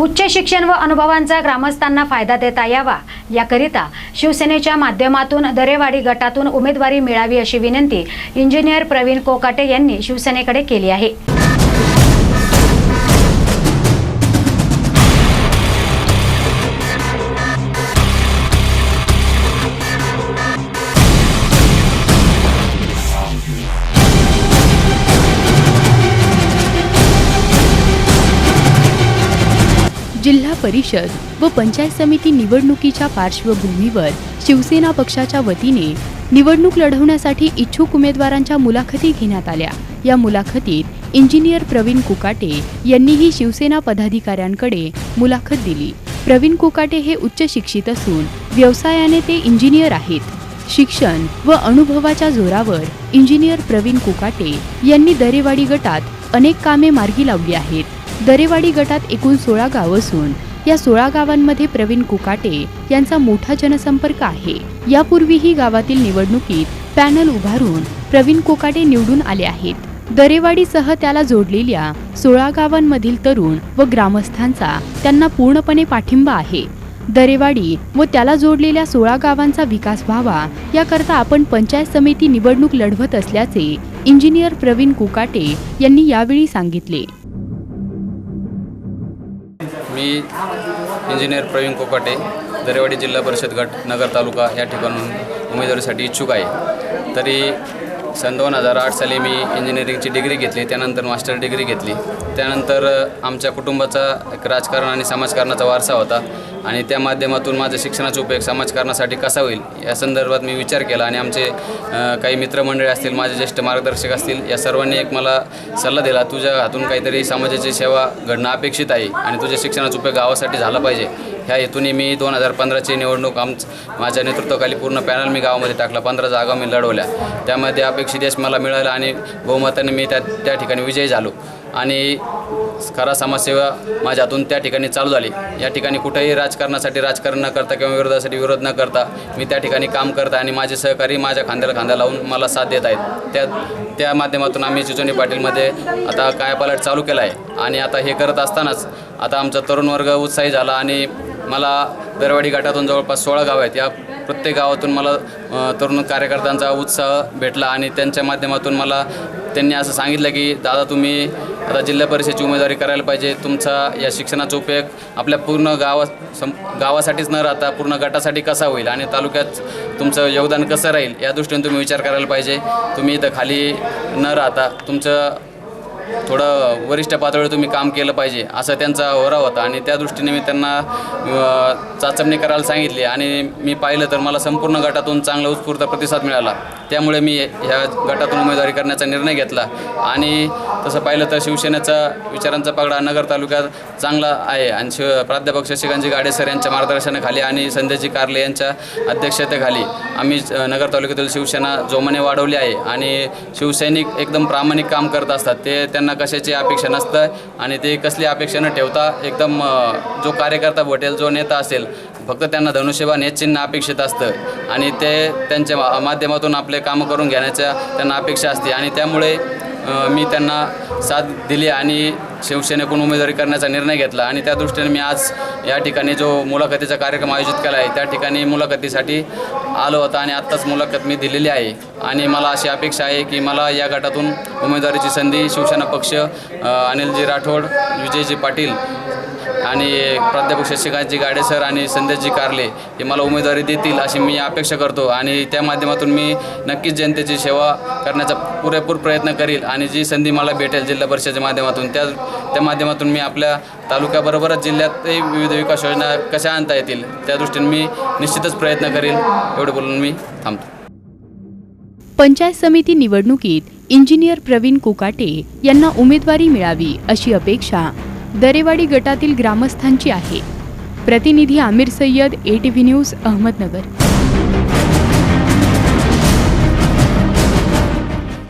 उच्च शिक्षण व अनुभवांचा ग्रामस्थांना फायदा देता यावा. याकरिता शिवसेनेच्या माध्यमातून दरेवाडी गटातून उमेदवारी मिळावी अशी विनंती इंजिनियर प्रवीण कोकाटे यांनी शिवसेनेकडे केली आहे. जिल्हा परिषद व पंचायत समिती निवडणुकीच्या पार्श्वभूमीवर शिवसेना पक्षाच्या वतीने निवडणूक लढवण्यासाठी इच्छुक उमेदवारांच्या मुलाखती घेण्यात आल्या. या मुलाखतीत इंजिनियर प्रवीण कुकाटे यांनीही शिवसेना पदाधिकाऱ्यांकडे मुलाखत दिली. प्रवीण कुकाटे हे उच्च शिक्षित असून व्यवसायाने ते इंजिनियर आहेत. शिक्षण व अनुभवाच्या जोरावर इंजिनियर प्रवीण कुकाटे यांनी दरेवाडी गटात अनेक कामे मार्गी लावली आहेत. दरेवाडी गटात एकूण सोळा गाव असून या सोळा गावांमध्ये प्रवीण कुकाटे यांचा मोठा जनसंपर्क आहे. यापूर्वीही गावातील निवडणुकीत पॅनल उभारून प्रवीण कोकाटे निवडून आले आहेत. दरेवाडीसह त्याला जोडलेल्या सोळा गावांमधील तरुण व ग्रामस्थांचा त्यांना पूर्णपणे पाठिंबा आहे. दरेवाडी व त्याला जोडलेल्या सोळा गावांचा विकास व्हावा याकरता आपण पंचायत समिती निवडणूक लढवत असल्याचे इंजिनियर प्रवीण कुकाटे यांनी यावेळी सांगितले. मी इंजिनियर प्रवीण कोकाटे दरेवाडी जिल्हा परिषद गट नगर तालुका या ठिकाणून उमेदवारीसाठी इच्छुक आहे. तरी सन दोन हजार आठ साली मी इंजिनिअरिंगची डिग्री घेतली त्यानंतर मास्टर डिग्री घेतली. त्यानंतर आमच्या कुटुंबाचा एक राजकारण आणि समाजकारणाचा वारसा होता आणि त्या माध्यमातून माझं शिक्षणाचा उपयोग समाजकारणासाठी कसा होईल या संदर्भात मी विचार केला आणि आमचे काही मित्रमंडळी असतील माझे ज्येष्ठ मार्गदर्शक असतील या सर्वांनी एक मला सल्ला दिला तुझ्या हातून काहीतरी समाजाची सेवा घडणं अपेक्षित आहे आणि तुझ्या शिक्षणाचा उपयोग गावासाठी झाला पाहिजे. ह्या हेतूने मी दोन हजार पंधराची निवडणूक आम माझ्या नेतृत्वाखाली पूर्ण पॅनल मी गावामध्ये टाकला. पंधरा जागा मी लढवल्या. त्यामध्ये अपेक्षित यश मला मिळालं आणि बहुमताने मी त्या त्या ठिकाणी विजयी झालो. आणि खरा समाजसेवा माझ्या हातून त्या ठिकाणी चालू झाली. या ठिकाणी कुठेही राजकारणासाठी राजकारण न करता किंवा विरोधासाठी विरोध न करता मी त्या ठिकाणी काम करत आहे आणि माझे सहकारी माझ्या खांद्याला खांदा लावून मला साथ देत आहेत. त्या त्या माध्यमातून आम्ही चिचोनी पाटीलमध्ये आता कायापालट चालू केला आहे आणि आता हे करत असतानाच आता आमचा तरुण वर्ग उत्साही झाला आणि मला दरवाडी घाटातून जवळपास सोळा गाव आहेत. या प्रत्येक गावातून मला तरुण कार्यकर्त्यांचा उत्साह भेटला आणि त्यांच्या माध्यमातून मला त्यांनी असं सांगितलं की दादा तुम्ही आता जिल्हा परिषदेची उमेदवारी करायला पाहिजे. तुमचा या शिक्षणाचा उपयोग आपल्या पूर्ण गावा सं गावासाठीच न राहता पूर्ण गटासाठी कसा होईल आणि तालुक्यात तुमचं योगदान कसं राहील या दृष्टीने तुम्ही विचार करायला पाहिजे. तुम्ही इथं खाली न राहता तुमचं थोडं वरिष्ठ पातळीवर तुम्ही काम केलं पाहिजे असं त्यांचा होरा होता. आणि त्या दृष्टीने मी त्यांना चाचपणी करायला सांगितली. आणि मी पाहिलं तर मला संपूर्ण गटातून चांगला उत्स्फूर्त प्रतिसाद मिळाला. त्यामुळे मी ह्या गटातून उमेदवारी करण्याचा निर्णय घेतला. आणि तसं पाहिलं तर शिवसेनेचा विचारांचा पगडा नगर तालुक्यात चांगला आहे. आणि शिव प्राध्यापक शशिकांतजी गाडे सर यांच्या मार्गदर्शनाखाली आणि संध्याजी कारले यांच्या अध्यक्षतेखाली आम्ही नगर तालुक्यातील शिवसेना जोमाने वाढवली आहे. आणि शिवसैनिक एकदम प्रामाणिक काम करत असतात. ते त्यांना कशाची अपेक्षा नसतं आणि ते कसली अपेक्षा न ठेवता एकदम जो कार्यकर्ता भेटेल जो नेता असेल फक्त त्यांना धनुष्यबाण हेच चिन्ह अपेक्षित असतं. आणि ते त्यांच्या मा- माध्यमातून आपले कामं करून घेण्याच्या त्यांना अपेक्षा असते. आणि त्यामुळे मी त्यांना साथ दिली आणि शिवसेनेकडून उमेदवारी करण्याचा निर्णय घेतला आणि त्या दृष्टीने मी आज या ठिकाणी जो मुलाखतीचा कार्यक्रम आयोजित केला आहे त्या ठिकाणी मुलाखतीसाठी आलो होता आणि आत्ताच मुलाखत मी दिलेली आहे. आणि मला अशी अपेक्षा आहे की मला या गटातून उमेदवारीची संधी शिवसेना पक्ष अनिलजी राठोड विजयजी पाटील आणि प्राध्यापक शशिकांतजी गाडे सर आणि संदेशजी कारले हे मला उमेदवारी देतील अशी मी अपेक्षा करतो. आणि त्या माध्यमातून मी नक्कीच जनतेची सेवा करण्याचा पुरेपूर प्रयत्न करील आणि जी संधी मला भेटेल जिल्हा परिषदेच्या माध्यमातून त्या त्या माध्यमातून मी आपल्या तालुक्याबरोबरच जिल्ह्यातही विविध विकास योजना कशा आणता येतील त्या दृष्टीने मी निश्चितच प्रयत्न करील. एवढं बोलून मी थांबतो. पंचायत समिती निवडणुकीत इंजिनियर प्रवीण कुकाटे यांना उमेदवारी मिळावी अशी अपेक्षा दरेवाडी गटातील ग्रामस्थांची आहे. प्रतिनिधी Aamir Sayyed A T V news Ahmednagar.